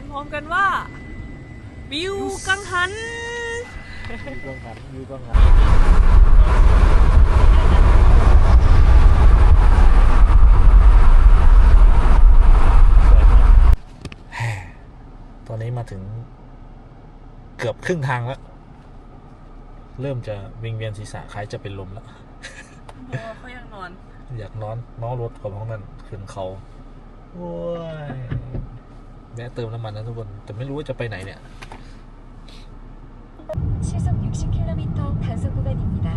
นพร้อมกันว่าวิวกังหันวิวกังหันวิวกังหันสวยมากแฮ่ตอนนี้มาถึงเกือบครึ่งทางแล้ว เริ่มจะวิงเวียนศีรษะคล้ายจะเป็นลมแล้วเขายังนอน อยากนอนเมารถกับห้องนั้นขึ้นเขาโอ้ย แวะเติมน้ำมันนะทุกคน แต่ไม่รู้ว่าจะไปไหนเนี่ย 시속 60km 단속 구간입니다.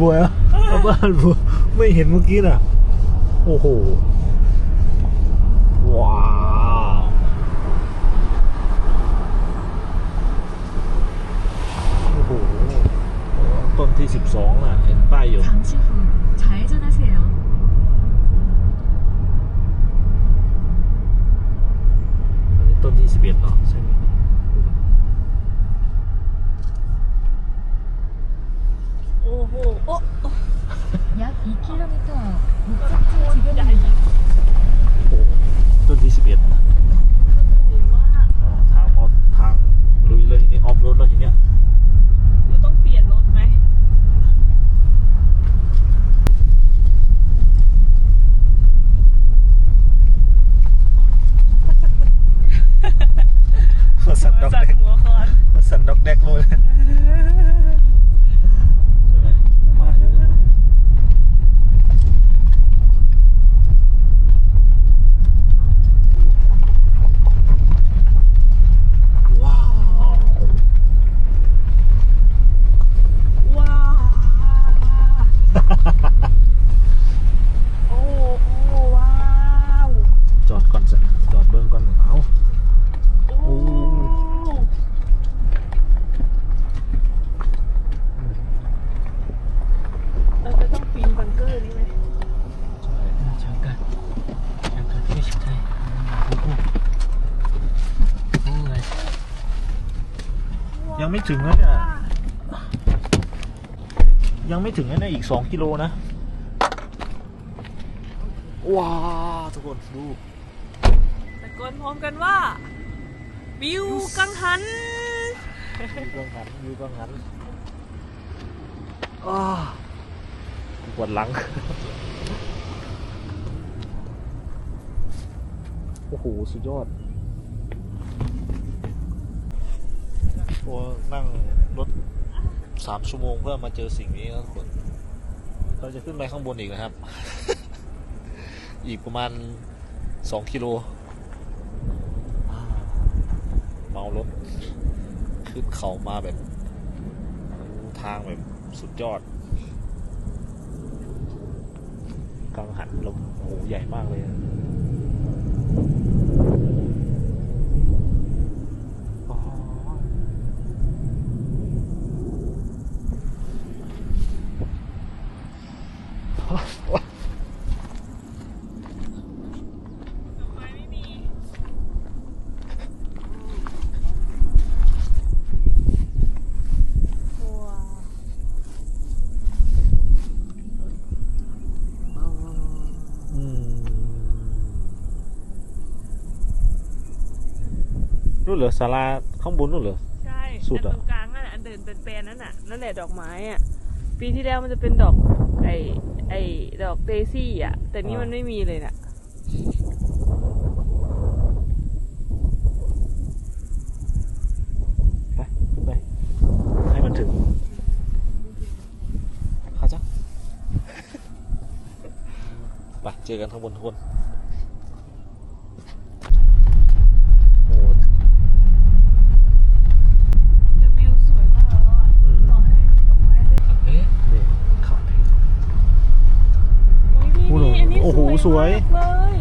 บัวยอะเอาบ้านบัวไม่เห็นเมื่อกี้น่ะ โอ้โห ว้าวโอ้โห ต้นที่สิบสองน่ะ เห็นป้ายอยู่ 2km 앞 목적지 지점입니다. โอ้โหต้นที่ 11นะ ใหญ่มาก อ๋อทางออฟทางลุยเลยทีนี้ออฟรถแล้วทีเนี้ย เราต้องเปลี่ยนรถไหม มาสั่นดอก สั่น แดก หัวคอน มาสั่นดอกแดกเลย ถึงนะเนี่ยอีกสองกิโลนะ ว้าวทุกคนดูตะโกนพร้อมกันว่า วิวกังหัน วิวกังหันวิวกังหันอ้าปวดหลัง โอ้โห สุดยอดโอ้นั่งรถ สามชั่วโมงเพื่อมาเจอสิ่งนี้นะทุกคนเราจะขึ้นไปข้างบนอีกนะครับ อีกประมาณสองกิโลเมารถขึ้นเขามาแบบทางแบบสุดยอดกังหันลมโอ้โหใหญ่มากเลย ศาลาข้างบนนู่นเหรอ ใช่สุดอะ นตรงกลางนั่นแหะอันเดินเป็นแปนนั่นอะนั่นแหละดอกไม้อะปีที่แล้วมันจะเป็นดอกไอไอดอกเดซี่อะ แต่นี่มันไม่มีเลยน่ะไปไปให้มันถึงเขาจ้ะ ไปเจอกันข้างบนทุกคน สวยเลย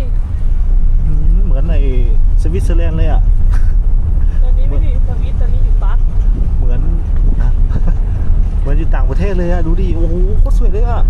เหมือนในสวิตเซอร์แลนด์เลยอะ ตอนนี้ไม่ด้สวิตตอนนี้อยู่ปักเหมือน เหมือนอยู่ต่างประเทศเลยอะดูดิ โอ้โหโคตรสวยเลยอะ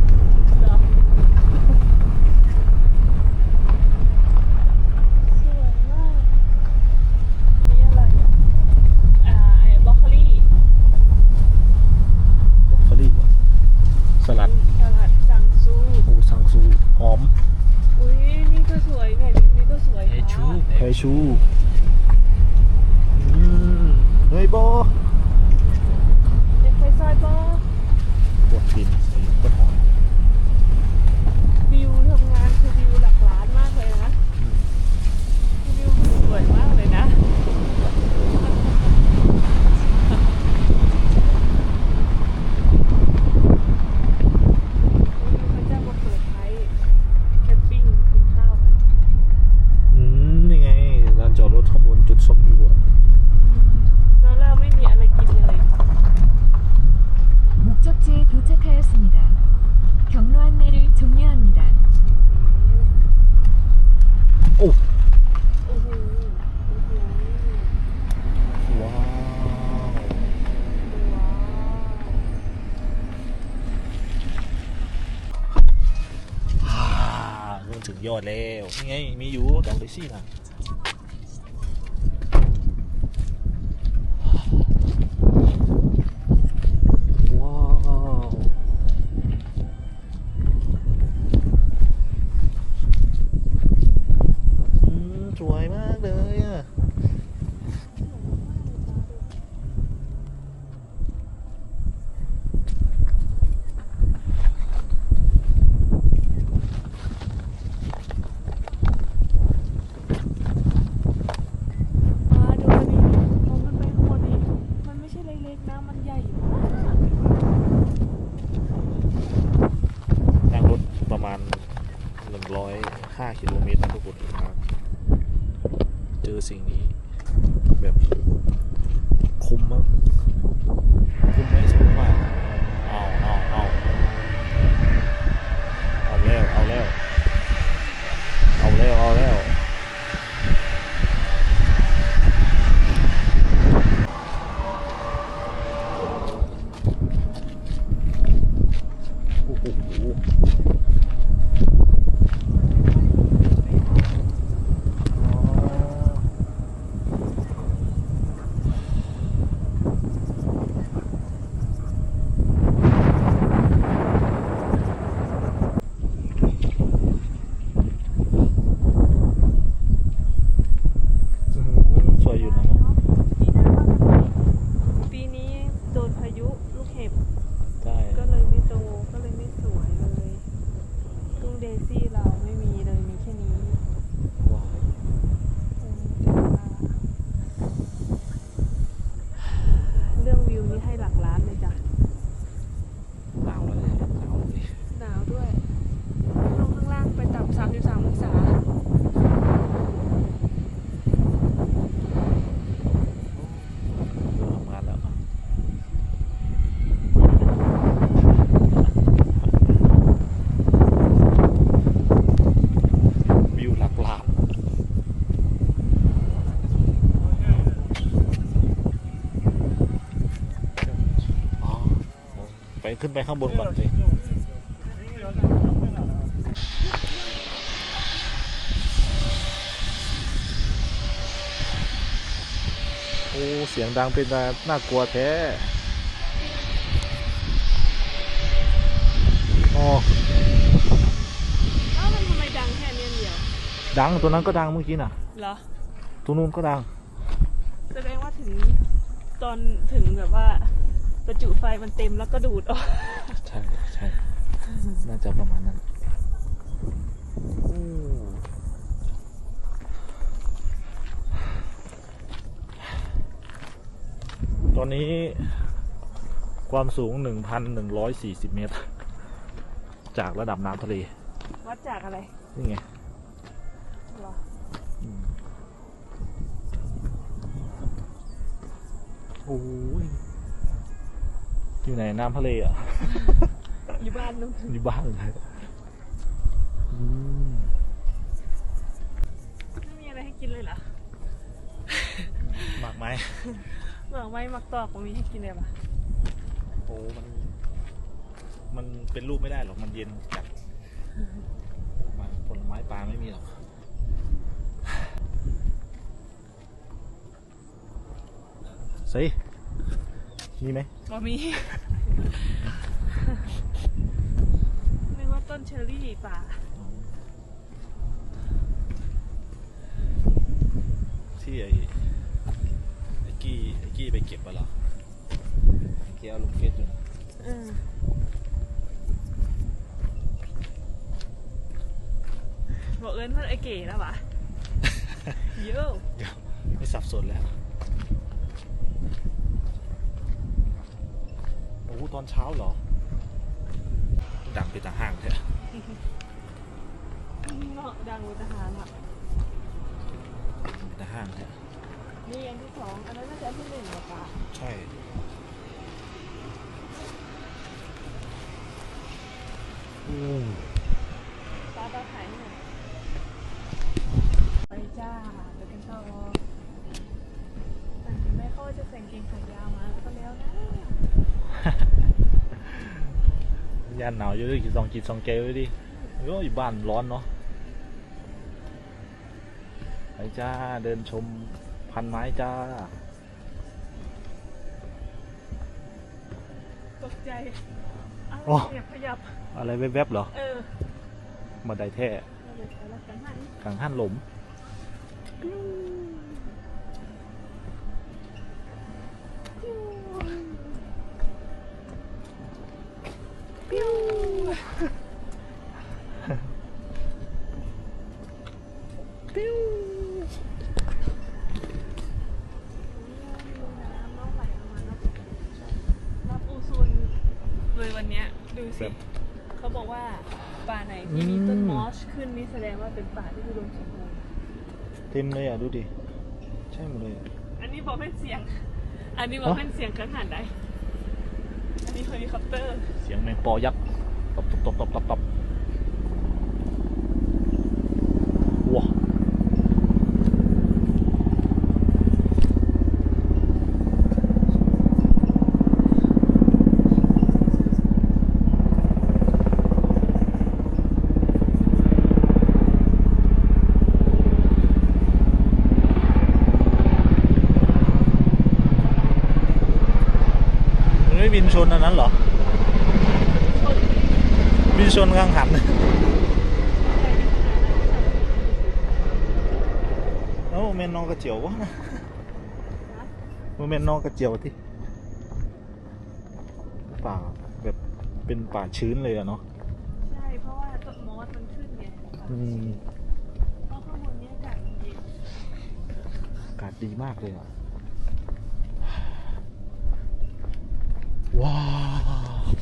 Show. โหลดแล้วนี่ไงมีอยู่ดองดิซี่นะึ้นไปข้างบนก่อนสิโอ้ เสียงดังเป็นแบบน่ากลัวแท้อ๋อแล้วมันทำไมดังแค่เนี้ยเดียว ดังตัวนั้นก็ดังเมื่อกี้น่ะ เหรอ ตัวนู้นก็ดัง แสดงว่าถึงตอนถึงแบบว่า ประจุไฟมันเต็มแล้วก็ดูดออก ใช่ใช่น่าจะประมาณนั้นตอนนี้ความสูง 1,140 เมตร จากระดับน้ำทะเล วัดจากอะไร นี่ไงโอ้ย อยู่ไหนน้ำทะเลอะ อยู่บ้านนู้นอยู่บ้านเลยอืมไม่มีอะไรให้กินเลยเหรอหมากไหมเมืองไม่มักตอกมันมีให้กินเลยปะโอ้มัน มันเป็นรูปไม่ได้หรอก มันเย็นจัดมันผลไม้ปลาไม่มีหรอกสิ มีไหมบ่มี นึกว่าต้นเชอร์รี่ป่าที่ไอ้ไอ้กี้ไอ้กี้ไปเก็บมาเหรอไอ้กี้เอาลงเฟซอยู่นะเออบอกเอิญเพื่อนไอเก๋แล้วปะ เยอะเดี๋ยวไม่สับสนแล้ว อ้ตอนเช้าเหรอดังไปต่างห่างแท้เงาะดังอุตหารอะต่างห่างแท้นี่อันที่สองอันนั้นน่าจะอันที่หนึ่งหรอปะใช่อืม ปลาปลาขายให้หน่อยไปจ้าเดี๋ยวกันต่อแต่ถึงแม่เขาจะใส่กางเกงขายาวมาก็แล้วนะ ยานหนาวอยู่ด้วยกี่ซองกี่ซองเกลไว้ดิโอ้ยบ้านร้อนเนาะไปจ้าเดินชมพันไม้จ้า ตกใจอะไรโอ้ขยับขยับ อะไรแวบๆเหรอเออมาไดแท้เราเลยไปรับกันหัน กลางห้านหลมปิ้วปิ้วน้ำไหลออกมาเนอะรับอูซุนเลยวันเนี้ยดูสิ เขาบอกว่าป่าไหนที่มีต้นมอสขึ้นนี่แสดง ว่าเป็นป่าที่อุดมสมบูรณ์เต็มเลยอะดูดิ ใช่หมดเลยอันนี้บอกเป็นเสียง อันนี้บอกเป็นเสียงกังหันได้ อันนี้เฮลิคอปเตอร์ เสียงแมงปอยักษ์ตบตบตบตบตบตบว้ามัน ไม่บินชนอันนั้นเหรอ บินชนกลางหันเอ้าโมเมนนองกระเจียววะนะโมเมนนองกระเจียวที่ป่าแบบเป็นป่าชื้นเลยอะเนาะใช่ เพราะว่าต้นมอสมันขึ้นไงอืมเพราะข้างบนนี้อากาศมันเย็นอากาศดีมากเลยอะ ว้าว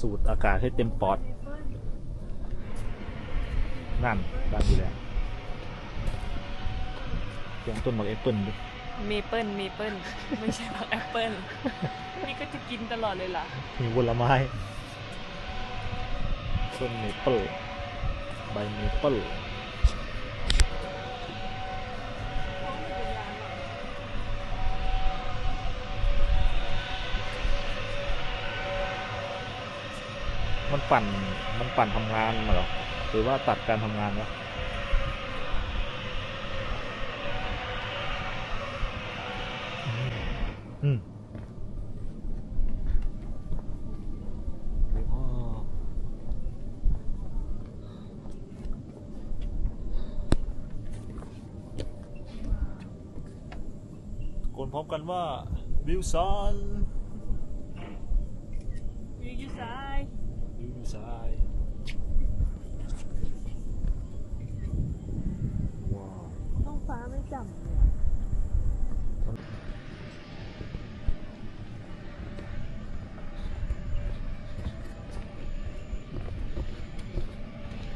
สูดอากาศให้เต็มปอดเมเปิ้ลนั่นดังอยู่แล้วเสียงต้นบอกแอปเปิลดิเมเปิ้ลเมเปิ้ลไม่ใช่ผักแอปเปิ้ลนี่ก็จะกินตลอดเลยล่ะ มีผลไม้ ต้นเมเปิลใบเมเปิลมันปั่น มันปั่นทำงานมาเหรอ หรือว่าตัดการทำงานวะ กนพร้อมกันว่าวิวซอนอยู่ยูซ้ายวิวซ้ายว้าวต้องฝ่าจำเลย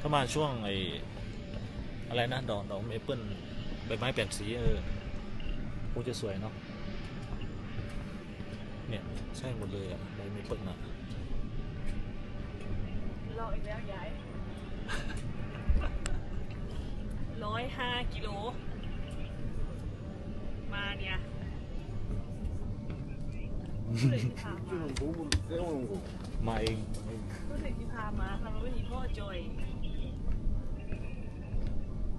ถ้ามาช่วงไอ้อะไรนะดอกดอกเมเปิลใบไม้เปลี่ยนสีเออ คงจะสวยเนาะ เนี่ย ใช่หมดเลยอะใบเมเปิลอะเราอีกแล้วย้ายร้อยห้ากิโล มาเนี่ย ผู้เด็กที่พามามาเอง ผู้เด็กที่พามาทำมาไม่มีพ่อจอย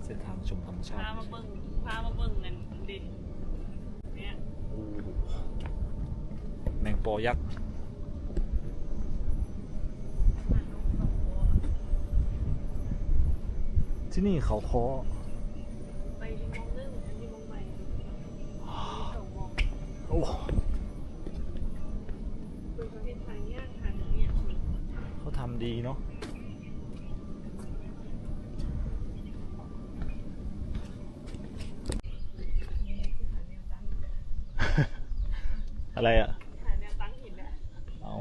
เส้นทางชมธรรมชาพาติมาเบิ่งพามาเบิ่งนั่นดิเนี่ยโอ้โห แมงปอยักษ์มันลงสองตัวที่นี่เขาคอไปลิมองนึงอันนี้มองใหม่มีสองมองโอ้เป็นประเภททางย่างทางเนี่ยเขาทำดีเนาะ อะไรอะ หาแนวตั้งหินแหละ เอา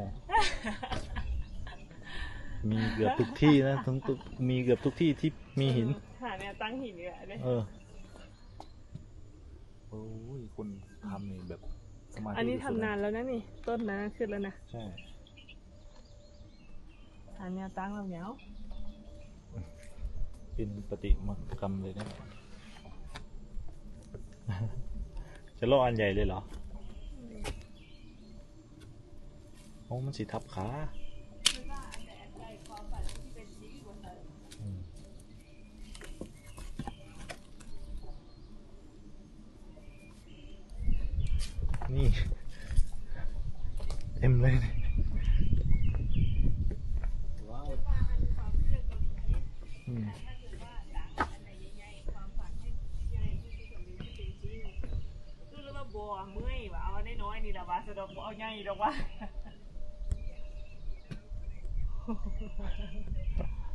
มีเกือบ ทุกที่นะทั้งทุกมีเกือบทุกที่ที่มีหิน หาแนวตั้งหินเลยเนี่ยเออ โอ้ยคุณทำนี่แบบสมาธิอันนี้สุดๆะทำนานแล้วนะนี่ ต้นนะขึ้นแล้วนะใช่ หาแนวตั้งเราเนี้ยเป็นปฏิมากรรมเลยนะ จะล่ออันใหญ่เลยเหรอโอ้มันสิทับขาอืม นี่เต็มเลยเนี่ยอืมคือเราบัวเมื่อยว่าเอาได้น้อยนี่ดอกว่าสะดอกบ่เอาใหญ่ดอกว่า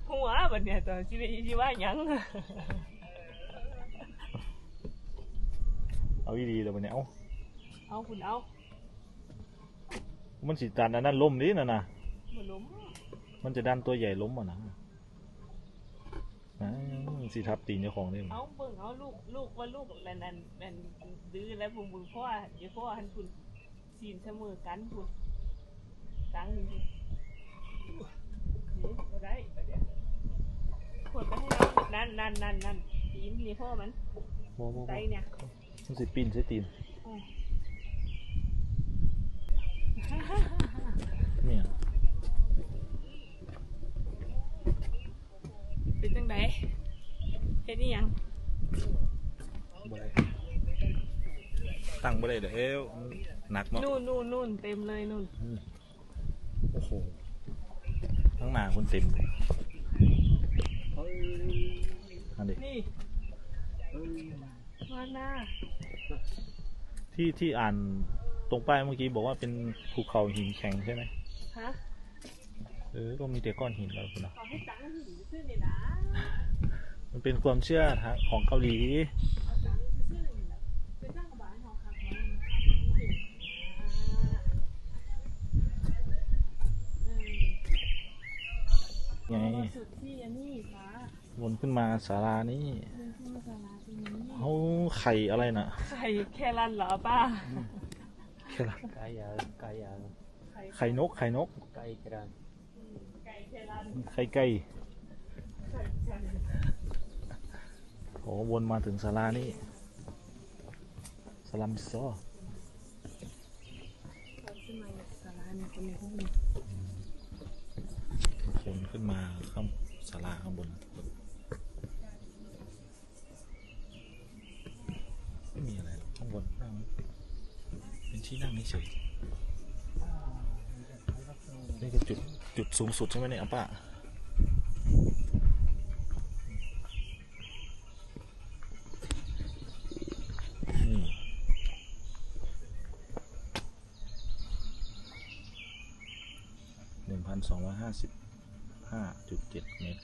หัวบัดเนี่ยตอนชีวิตชีว่าหยังเอาอีดีแต่วันนี้เอ้า เอาคุณเอามันสิดันอันนั้นล้มดิน่ะนะบ่ล้มมันจะดันตัวใหญ่ล้มอะนะอ่าสิทับตีนเจ้าของได้มั้ยเอาเบิ่งเอาลูกลูกว่าลูกนั่นนั่นนั่นดื้อแล้วบุญบุญพ่อเดี๋ยวพ่อหันคุณศีลเสมอกันคุณตั้งนี่นี่บ่ได้บัดเนี่ยขวดไปให้น้องนั่นนั่นนั่นนั่นตีนนี่พ่อมันโบ่บ่ไตบ่เนี่ยมันสิปีนใส่ตีนอืม เนี่ยเป็นจังไดเฮ็ดอีหยังบ่ได้ตั้งบ่ได้เด้อเอ้วมันหนักเนาะนู่นนู่นนู่นเต็มเลยนู่นอืมโอ้โหทั้งหน้าคนเต็มอันนี้นี่มาหน้าที่ที่อ่าน ตรงป้ายเมื่อกี้บอกว่าเป็นภูเขาหินแข็งใช่ไหมฮะเออก็มีแต่ก้อนหินแล้วคุณนะขอให้ตังค์หินขึ้นนี่นะมันเป็นความเชื่อทางของเกาหลีเอาตังค์ขึ้นนี่นะไปจ้างกระบะให้เขาขับมามันขับไม่ถึงอ่าไงเออสุดที่อันนี้ฟ้าวนขึ้นมาศาลานี้เดินขึ้นมาศาลาตรงนี้เขาไข่อะไรน่ะไข่แครันเหรอป้า แค่ละ Kaya, kaya, ไข่นก ไข่นก kaya keran. ไก่แครันไข่ไก่ไข่ไก่โอ้วนมาถึงศาลานี่สลัมมิซอเราขึ้นมาศาลาเนี่ยเป็นในห้องนี้คนขึ้นมาข้างศาลาข้างบน ไม่มีอะไรหรอกข้างบนนั่งเป็น ที่นั่งเฉยนี่คือจุดจุดสูงสุดใช่ไหมเนี่ยอาป้าหนึ่งพันสองร้อยห้าสิบห้าจุดเจ็ดเมตร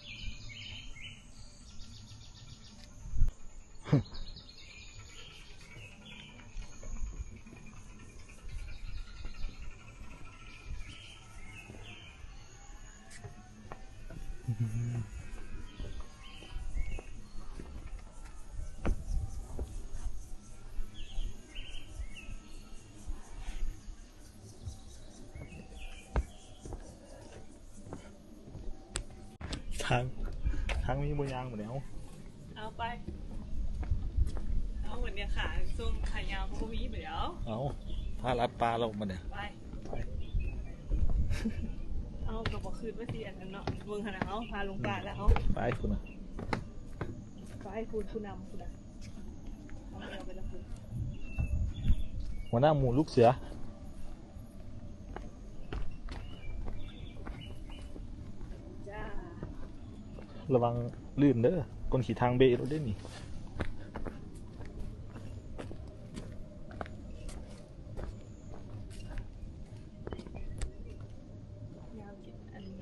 ทางทางมีบยางหมดแล้วเอาไป เอาเหมือนเนี่ยขาช่วงขายาวเขกมีเหมเดี๋ยวเอาถ้ารับปลาลงมาเนี่ย กระบอกคืนไว้สิอันนั้นเนาะเมืองขนาดเอาพาลงป่าแล้วเอาไปคุณนะไปคุณคุณนำคุณนะเอาไปเอาไปละคุณหัวหน้าหมูลูกเสือจ้าระวังลื่นเด้อคนขี่ทางเบรถได้นี่ ยาวกินอันนี้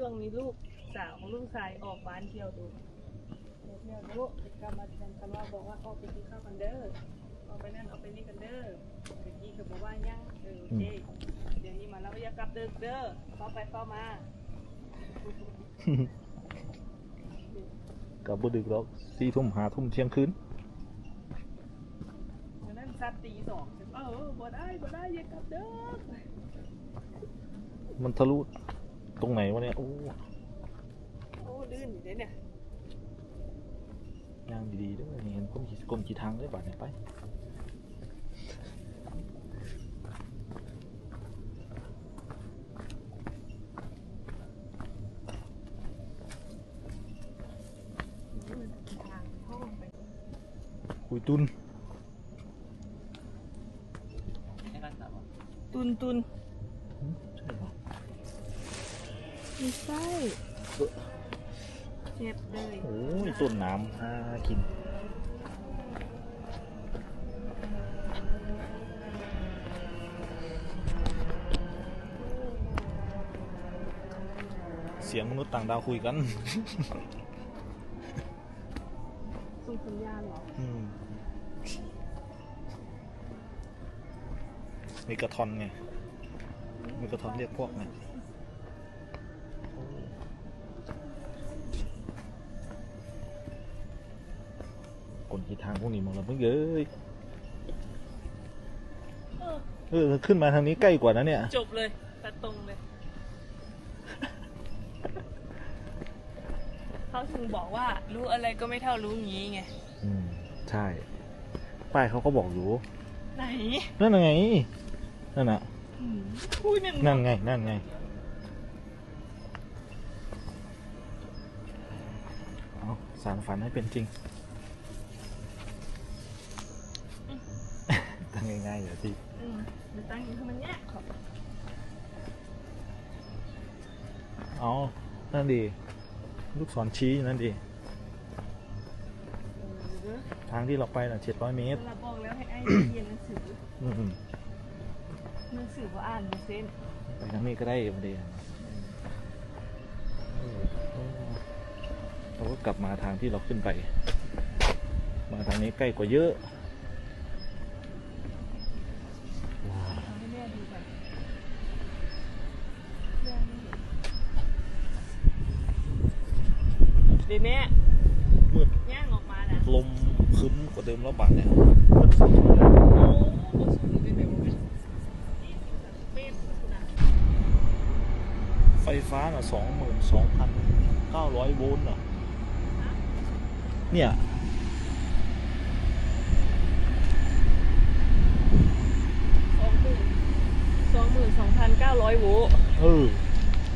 ช่วงนี้ลูกสาวของลูกชายออกบ้านเที่ยวดูเที่ยวเที่ยวดูกลับมาเรียนกันว่าบอกว่าออกไปกินข้าวกันเด้อออกไปนั่นออกไปนี่กันเด้อเมื่อกี้คือบอกว่ายังเออโอเคเดี๋ยวนี้มาแล้วก็อย่ากลับดึกเด้อเข้าไปเข้ามากับบุดึกหรอกสี่ทุ่มหาทุ่มเที่ยงคืนวันนั้นซัดตีสองเออบ่ได้บ่ได้อย่ากลับเด้อมันทะลุ ตรงไหนวะเนี่ยโอ้โอ้ลื่นอยู่เด้เนี่ยยางดีๆด้วยนี่เห็นคนขี่คนขี่ทางด้วยบาดเนี่ยไปทางห้องไปคุยตุน ตุนตุน ใช่เหรอ ไม่ ใช่เจ็บเลยโอ้ยต้นน้ำหากิน เสียงมนุษย์ต่างดาวคุยกัน ส่งสัญญาณเหรออืมมีกระทอนไงมีกระทอนเรียกพวกไง คนขี่ทางพวกนี้มองเราเพิ่งเย้ยเออเออขึ้นมาทางนี้ใกล้กว่านะเนี่ยจบเลยตัดตรงเลย เขาถึงบอกว่ารู้อะไรก็ไม่เท่ารู้งี้ไง อืมใช่ ป้ายเขาก็บอกอยู่ไหนนั่นไงนั่นน่ะอืมพูดหนึ่งนั่นไงนั่นไงเอาสารฝันให้เป็นจริง งง่ายๆเลยที่อืมเดี๋ยวตั้งอย่างนี้ให้มันแยกขอบเอานั่นดี ลูกศรชี้อยู่นั่นดี เออทางที่เราไปน่ะเจ็ดร้อยเมตร เราบอกแล้วให้ไอ้เรียนหนังสืออืมหนังสือว่าอ่านมาเส้นไปทางนี้ก็ได้ประเดี๋ยวเออเราก็กลับมาทางที่เราขึ้นไป มาทางนี้ใกล้กว่าเยอะว้าว เอาให้แม่ดูก่อนแม่ไม่เห็น เดี๋ยวแม่มืดย่างออกมาน่ะลมครึ้มกว่าเดิมแล้วบาดเนี่ยโอ้โหสูงเป็นแบบว่านี่เมฆเหมือนคุณอะไฟฟ้าน่ะสองหมื่นสองพันเก้าร้อยโวลต์อะเนี่ยสองหมื่นสองหมื่นสองพันเก้าร้อยโวลต์เออ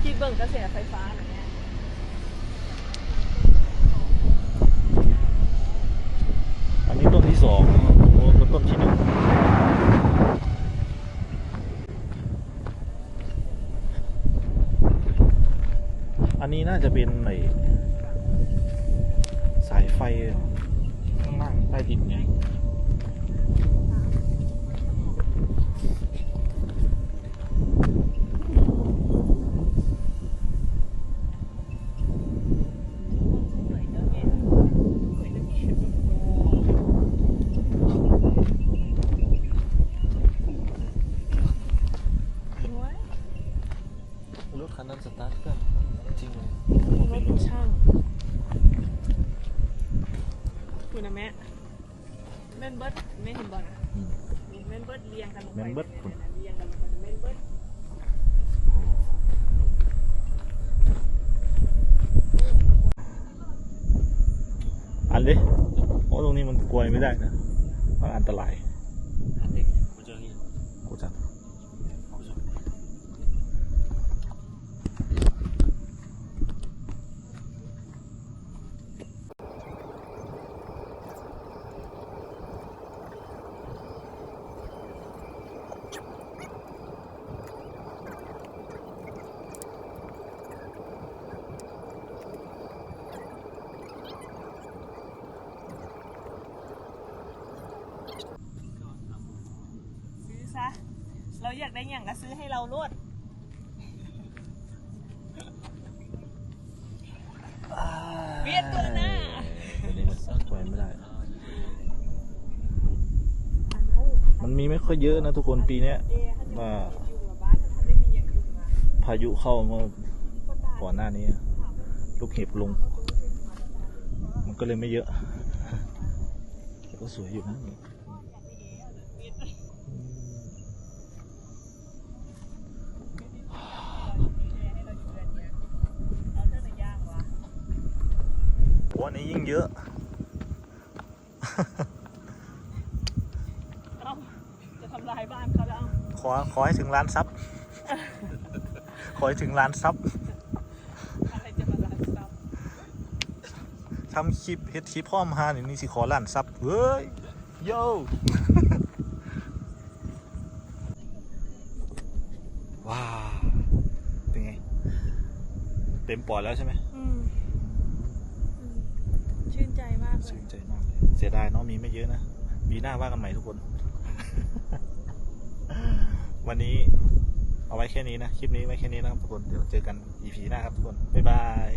คิดเบิ่งกระแสไฟฟ้าหน่อยแม่ อันนี้ต้นที่สองโอ้ต้นที่หนึ่ง อันนี้น่าจะเป็นไอสายไฟข้างล่างใต้ดินไงรถคันนั้นสตาร์ทเครื่องจริงเลย รถช่างคุณนะแม่แม่นเบิร์ดไม่เห็นบอลอะ อืม แม่นเบิร์ดเรียงกันลงไป แม่นเบิด ยๆๆเรียงกันลงไปแม่นเบิร์ด อันดิเพราะตรงนี้มันกลวยไม่ได้นะมันอันตราย Nanti ujungnya. กูจับ ซื้อซะ เราอยากได้อย่างก็ซื้อให้เราโลดเวียนตัวหน้า เดี๋ยวนี้มันกลวยไม่ได้ มันมีไม่ค่อย เยอะนะทุกคนปีเนี้ยว่าพายุเข้าเมื่อก่อนหน้านี้ ลูกเห็บลง มันก็เลยไม่เยอะแต่ก็สวยอยู่นะโอ้อันนี้ยิ่งเยอะ เอ้าจะทำลายบ้านเขาแล้ว ขอขอให้ถึงล้านซับ ขอให้ถึงล้านซับอะไรจะมาล้างซับทำคลิปเฮ็ดคลิปพร้อมหานี่นี่สิขอล้านซับเฮ้ยโยว้าวเป็นไง เต็มปอดแล้วใช่ไหมอืมอืมชื่นใจมากเลชื่ย นใจมากเลยเสียดายเนาะมีไม่เยอะนะปีหน้าว่ากันใหม่ทุกคน วันนี้เอาไว้แค่นี้นะ คลิปนี้ไว้แค่นี้นะครับทุกคน เดี๋ยวเจอกัน EP หน้าครับทุกคน บ๊ายบาย